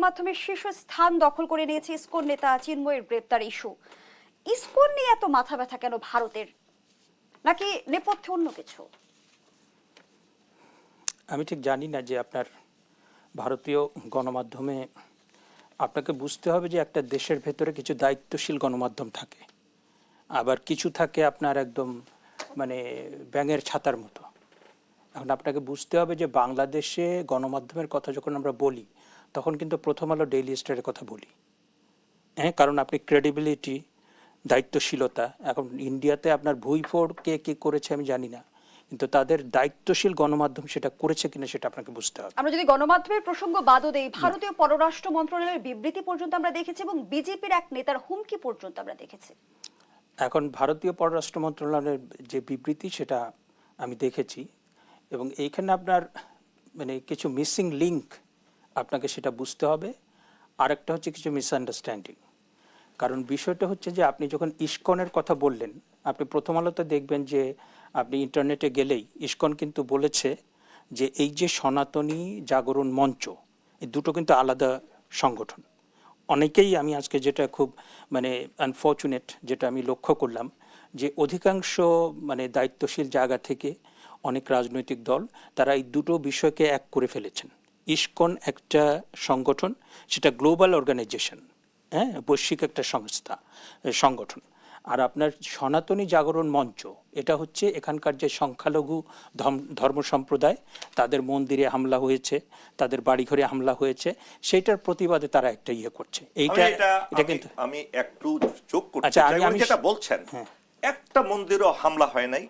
গণমাধ্যমের শীর্ষ স্থান দখল করে নিয়েছে ইসকন নেতা চিন্ময়ের গ্রেপ্তার ইস্যু। ইসকন নিয়ে এত মাথা ব্যথা কেন ভারতের? নাকি নেপথ্যে অন্য কিছু? আমি ঠিক জানি না যে আপনার ভারতীয় গণমাধ্যমে আপনাকে বুঝতে হবে যে একটা দেশের ভেতরে কিছু দায়িত্বশীল গণমাধ্যম থাকে। আবার কিছু থাকে আপনার একদম মানে ব্যাঙের ছাতার মতো। এখন আপনাকে বুঝতে হবে যে বাংলাদেশে গণমাধ্যমের কথা যখন আমরা বলি তখন কিন্তু প্রথম আলো ডেইলি স্টারের কথা বলি। হ্যাঁ কারণ আপনি ক্রেডিবিলিটি দায়িত্বশীলতা এখন ইন্ডিয়াতে আপনার ভুইফোর কে কে করেছে আমি জানি না কিন্তু তাদের দায়িত্বশীল গণমাধ্যম সেটা করেছে কিনা সেটা আপনাকে বুঝতে হবে। আমরা যদি গণমাধ্যমের প্রসঙ্গ বাদও দেই ভারতীয় পররাষ্ট্র মন্ত্রণালয়ের বিবৃতি পর্যন্ত আমরা দেখেছি এবং বিজেপির এক নেতার হুমকি পর্যন্ত আমরা দেখেছি। এখন ভারতীয় পররাষ্ট্র মন্ত্রণালয়ের যে বিবৃতি সেটা আমি দেখেছি এবং এইখানে আপনার মানে কিছু মিসিং লিঙ্ক আপনাকে সেটা বুঝতে হবে। আরেকটা হচ্ছে কিছু মিসআন্ডারস্ট্যান্ডিং কারণ বিষয়টা হচ্ছে যে আপনি যখন ইস্কনের কথা বললেন, আপনি প্রথম আলোতে দেখবেন যে আপনি ইন্টারনেটে গেলেই ইস্কন কিন্তু বলেছে যে এই যে সনাতনী জাগরণ মঞ্চ, এই দুটো কিন্তু আলাদা সংগঠন। অনেকেই আমি আজকে যেটা খুব মানে আনফর্চুনেট যেটা আমি লক্ষ্য করলাম যে অধিকাংশ মানে দায়িত্বশীল জায়গা থেকে অনেক রাজনৈতিক দল তারা এই দুটো বিষয়কে এক করে ফেলেছেন। ইস্কন একটা সংগঠন সেটা গ্লোবাল অর্গানাইজেশন হ্যাঁ বৈশ্বিক একটা সংস্থা সংগঠন। আর আপনার সনাতনী জাগরণ মঞ্চ এটা হচ্ছে এখানকার যে সংখ্যালঘু ধর্ম- ধর্ম সম্প্রদায় তাদের মন্দিরে হামলা হয়েছে তাদের বাড়িঘরে হামলা হয়েছে সেইটার প্রতিবাদে তারা একটা ইয়ে করছে। এইটা এটা কিন্তু আমি একটু যোগ করতে আচ্ছা, আমি- যেটা বলছেন হ্যাঁ। একটা মন্দিরও হামলা হয় নাই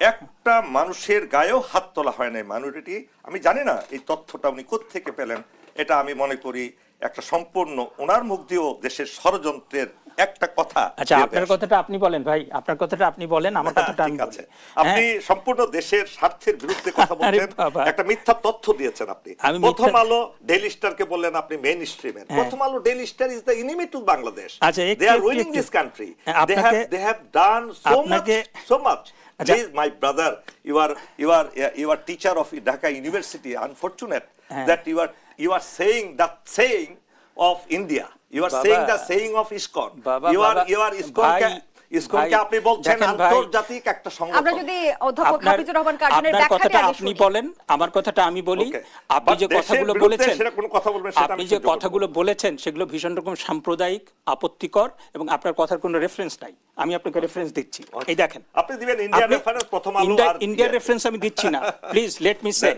একটা মানুষের গায়েও হাত তোলা হয় নাই মাইনরিটি আমি জানি না এই তথ্যটা উনি থেকে পেলেন। এটা আমি মনে করি একটা সম্পূর্ণ ওনার মুখ দিয়েও দেশের ষড়যন্ত্রের একটা কথা। আচ্ছা আপনার কথাটা আপনি বলেন ভাই আপনার কথাটা আপনি বলেন আমার কথাটা আমি আছে। আপনি হ্যাঁ, সম্পূর্ণ দেশের স্বার্থের বিরুদ্ধে কথা বলছেন। একটা মিথ্যা তথ্য দিয়েছেন আপনি। প্রথম আলো ডেইলি স্টারকে বললেন আপনি মেইন স্ট্রিমের। হ্যাঁ। Prothom Alo Daily Star is the enemy to Bangladesh. আচ্ছা, they are this country they have they have done so much so much. Please, my brother, you are you are you are teacher of Dhaka University. Unfortunate eh. that you are you are saying the saying of India. You are Baba, saying the saying of ISKCON. Baba, you are you are ISKCON. Bhai, কে ISKCON কে ভাই, আপনি বলছেন আন্তর্জাতিক একটা সংগঠন। আমরা যদি অধ্যাপক হাফিজুর রহমান কার্জনের ব্যাখ্যাটি আপনি বলেন আমার কথাটা আমি বলি। আপনি যে কথাগুলো বলেছেন সেটা কোনো কথা বলবেন সেটা আপনি যে কথাগুলো বলেছেন সেগুলো ভীষণ রকম সাম্প্রদায়িক আপত্তিকর এবং আপনার কথার কোনো রেফারেন্স নাই। আমি আপনাকে রেফারেন্স দিচ্ছি। এই দেখেন আপনি দিবেন ইন্ডিয়ান রেফারেন্স প্রথম আলো ইন্ডিয়া- আর ইন্ডিয়ার ইয়ে। রেফারেন্স আমি দিচ্ছি না। Please let me say.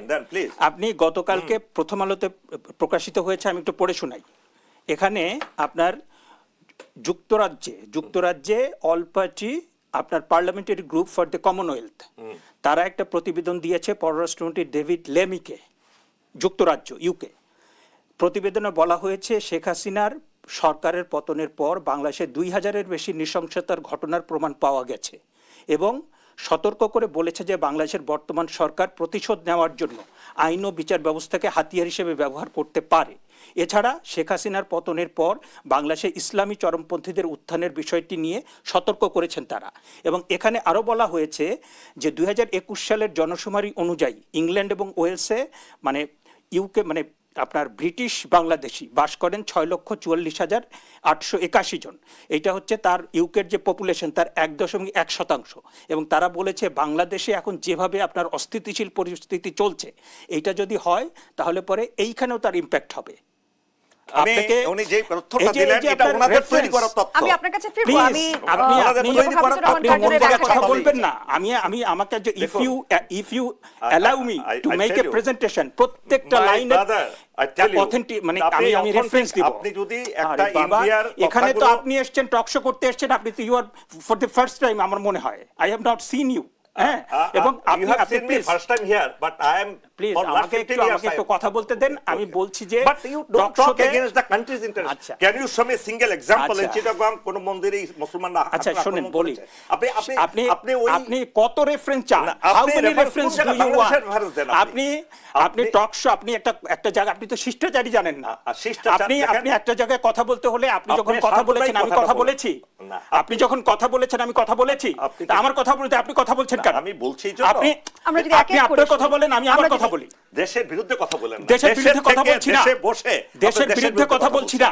আপনি গতকালকে প্রথম আলোতে প্রকাশিত হয়েছে আমি একটু পড়ে শোনাই। এখানে আপনার যুক্তরাজ্যে যুক্তরাজ্যে অল পার্টি আপনার parliamentary group for the Commonwealth. তারা একটা প্রতিবেদন দিয়েছে পররাষ্ট্রমন্ত্রী ডেভিড লেমিকে যুক্তরাজ্য ইউকে। প্রতিবেদনে বলা হয়েছে শেখ হাসিনার সরকারের পতনের পর বাংলাদেশে দুই হাজারের বেশি নৃশংসতার ঘটনার প্রমাণ পাওয়া গেছে এবং সতর্ক করে বলেছে যে বাংলাদেশের বর্তমান সরকার প্রতিশোধ নেওয়ার জন্য আইন ও বিচার ব্যবস্থাকে হাতিয়ার হিসেবে ব্যবহার করতে পারে। এছাড়া শেখ হাসিনার পতনের পর বাংলাদেশে ইসলামী চরমপন্থীদের উত্থানের বিষয়টি নিয়ে সতর্ক করেছেন তারা। এবং এখানে আরও বলা হয়েছে যে দু হাজার একুশ সালের জনশুমারি অনুযায়ী ইংল্যান্ড এবং ওয়েলসে মানে ইউকে মানে আপনার ব্রিটিশ বাংলাদেশি বাস করেন ছয় লক্ষ চুয়াল্লিশ হাজার আটশো একাশি জন। এইটা হচ্ছে তার ইউকের যে পপুলেশন তার এক দশমিক এক শতাংশ। এবং তারা বলেছে, বাংলাদেশে এখন যেভাবে আপনার অস্থিতিশীল পরিস্থিতি চলছে, এইটা যদি হয়, তাহলে পরে এইখানেও তার ইম্প্যাক্ট হবে। উনি যে তথ্যটা এই যে- এই দিলেন এটা ওনাদের তৈরি করা তথ্য। আমি আপনার কাছে ফিরবো আমি আপনি কথা। বলবেন না। আমি আমি আমাকে যে if you if you allow me to make a presentation প্রত্যেকটা লাইনে মানে আমি আমি রেফারেন্স দিব। আপনি যদি একটা ইন্ডিয়ার এখানে তো আপনি এসেছেন টকশো করতে এসেছেন আপনি তো you are for the first time আমার মনে হয়। I have not seen you হ্যাঁ? এবং আপনি প্লিজ আমাকে একটু আমাকে একটু কথা বলতে দেন আমি বলছি যে টকশোতে- against the country's interest. আচ্ছা। Can you show me a single example in আচ্ছা। Chittagong? কোন মন্দিরে মুসলমানরা আচ্ছা শুনেন বলি। আপনি আপনি আপনি আপনি ওই আপনি কত রেফারেন্স চান? How many reference do you want আপনি। আপনি। টক শো আপনি একটা একটা জায়গা আপনি তো শিষ্টাচারী জানেন না। শিষ্টাচার আপনি আপনি একটা জায়গায় কথা বলতে হলে আপনি যখন কথা বলেছেন আমি কথা বলেছি। আপনি যখন কথা বলেছেন আমি কথা বলেছি। আমার কথা বলতে আপনি কথা বলছেন কেন? আমি বলছি আপনি আমরা যদি এক আপনি আপনার কথা বলেন আমি আমার কথা বলি। দেশের বিরুদ্ধে কথা বলেন দেশের বিরুদ্ধে কথা বলছি না। দেশে দেশের বিরুদ্ধে কথা বলছি না।